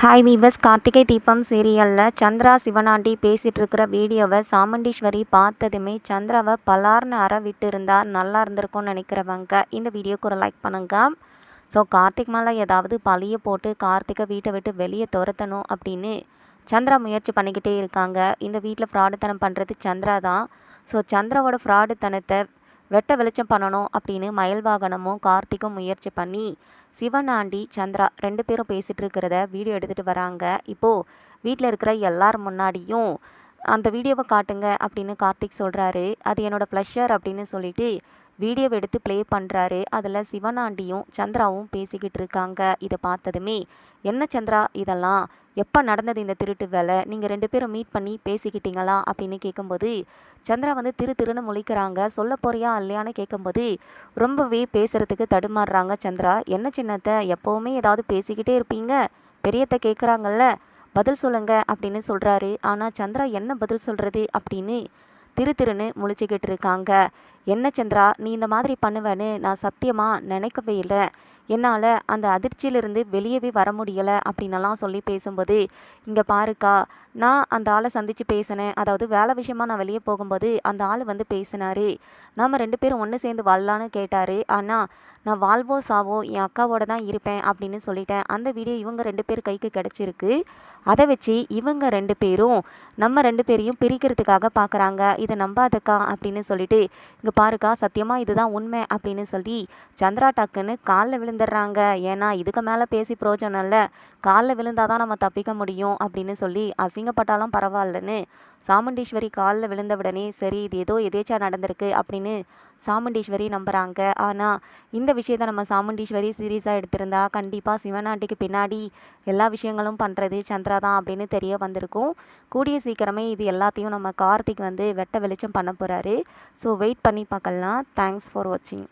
Hi viewers Karthigai Deepam சீரியலில் சந்திரா சிவனாண்டி பேசிகிட்டு இருக்கிற வீடியோவை சாமுண்டீஸ்வரி பார்த்ததுமே சந்திராவை பலார்னு அற விட்டு இருந்தால் நல்லா இருந்திருக்கும்னு நினைக்கிறவங்க இந்த வீடியோக்கு ஒரு லைக் பண்ணுங்க. ஸோ கார்த்திக் மேலே ஏதாவது பழிய போட்டு கார்த்திகை வீட்டை விட்டு வெளியே துரத்தணும் அப்படின்னு சந்திரா முயற்சி பண்ணிக்கிட்டே இருக்காங்க. இந்த வீட்டில் ஃப்ராடுத்தனம் பண்ணுறது சந்திரா தான் ஸோ சந்திராவோட ஃப்ராடுத்தனத்தை வெட்ட வெளிச்சம் பண்ணணும் அப்படின்னு மயில் வாகனமும் கார்த்திக்கும் முயற்சி பண்ணி சிவனாண்டி சந்திரா ரெண்டு பேரும் பேசிகிட்டு இருக்கிறத வீடியோ எடுத்துகிட்டு வராங்க. இப்போது வீட்டில் இருக்கிற எல்லார் முன்னாடியும் அந்த வீடியோவை காட்டுங்க அப்படின்னு கார்த்திக் சொல்கிறாரு அது என்னோடய ப்ளஷர் அப்படின்னு சொல்லிட்டு வீடியோ எடுத்து ப்ளே பண்ணுறாரு அதில் சிவனாண்டியும் சந்திராவும் பேசிக்கிட்டு இருக்காங்க. இதை பார்த்ததுமே என்ன சந்திரா இதெல்லாம் எப்போ நடந்தது இந்த திருட்டு வேலை? நீங்கள் ரெண்டு பேரும் மீட் பண்ணி பேசிக்கிட்டீங்களா? அப்படின்னு கேட்கும்போது சந்திரா வந்து திரு திருன்னு முழிக்கிறாங்க. சொல்ல போறியா இல்லையான்னு கேட்கும்போது ரொம்பவே பேசுகிறதுக்கு தடுமாறுறாங்க சந்திரா. என்ன சின்னத்தை எப்போவுமே ஏதாவது பேசிக்கிட்டே இருப்பீங்க? பெரியத்தை கேட்குறாங்கல்ல பதில் சொல்லுங்க அப்படின்னு சொல்கிறாரு ஆனால் சந்திரா என்ன பதில் சொல்கிறது அப்படின்னு திரு திருன்னு முழிச்சுக்கிட்டு இருக்காங்க. என்ன சந்திரா நீ இந்த மாதிரி பண்ணுவேன்னு நான் சத்தியமாக நினைக்கவே இல்லை. என்னால் அந்த அதிர்ச்சியிலிருந்து வெளியவே வர முடியலை அப்படின்னலாம் சொல்லி பேசும்போது இங்கே பாருக்கா நான் அந்த ஆளை சந்தித்து பேசினேன். அதாவது வேலை விஷயமாக நான் வெளியே போகும்போது அந்த ஆள் வந்து பேசினார். நாம் ரெண்டு பேரும் ஒன்று சேர்ந்து வரலான்னு கேட்டார். ஆனால் நான் வாழ்வோ சாவோ என் அக்காவோட தான் இருப்பேன் அப்படின்னு சொல்லிட்டேன். அந்த வீடியோ இவங்க ரெண்டு பேர் கைக்கு கிடச்சிருக்கு. அதை வச்சு இவங்க ரெண்டு பேரும் நம்ம ரெண்டு பேரையும் பிரிக்கிறதுக்காக பார்க்குறாங்க இதை நம்பாதக்கா அப்படின்னு சொல்லிட்டு இங்கே பாருக்கா சத்தியமாக இதுதான் உண்மை அப்படின்னு சொல்லி சந்திரா டக்குன்னு காலில் விழுந்துடுறாங்க. ஏன்னா இதுக்கு மேலே பேசி பிரோஜனம் இல்லை. காலில் விழுந்தால் தான் நம்ம தப்பிக்க முடியும் அப்படின்னு சொல்லி அசிங்கப்பட்டாலும் பரவாயில்லன்னு சாமுண்டீஸ்வரி காலில் விழுந்த உடனே சரி இது ஏதோ எதேச்சா நடந்திருக்கு அப்படின்னு சாமுண்டீஸ்வரி நம்புகிறாங்க ஆனால் இந்த விஷயத்த நம்ம சாமுண்டீஸ்வரி சீரியஸாக எடுத்திருந்தா கண்டிப்பாக சிவநாட்டிக்கு பின்னாடி எல்லா விஷயங்களும் பண்ணுறது சந்திரா தான் அப்படின்னு தெரிய வந்திருக்கும். கூடிய சீக்கிரமே இது எல்லாத்தையும் நம்ம கார்த்திக் வந்து வெட்ட வெளிச்சம் பண்ண போகிறாரு ஸோ வெயிட் பண்ணி பார்க்கலாம். தேங்க்ஸ் ஃபார் வாட்சிங்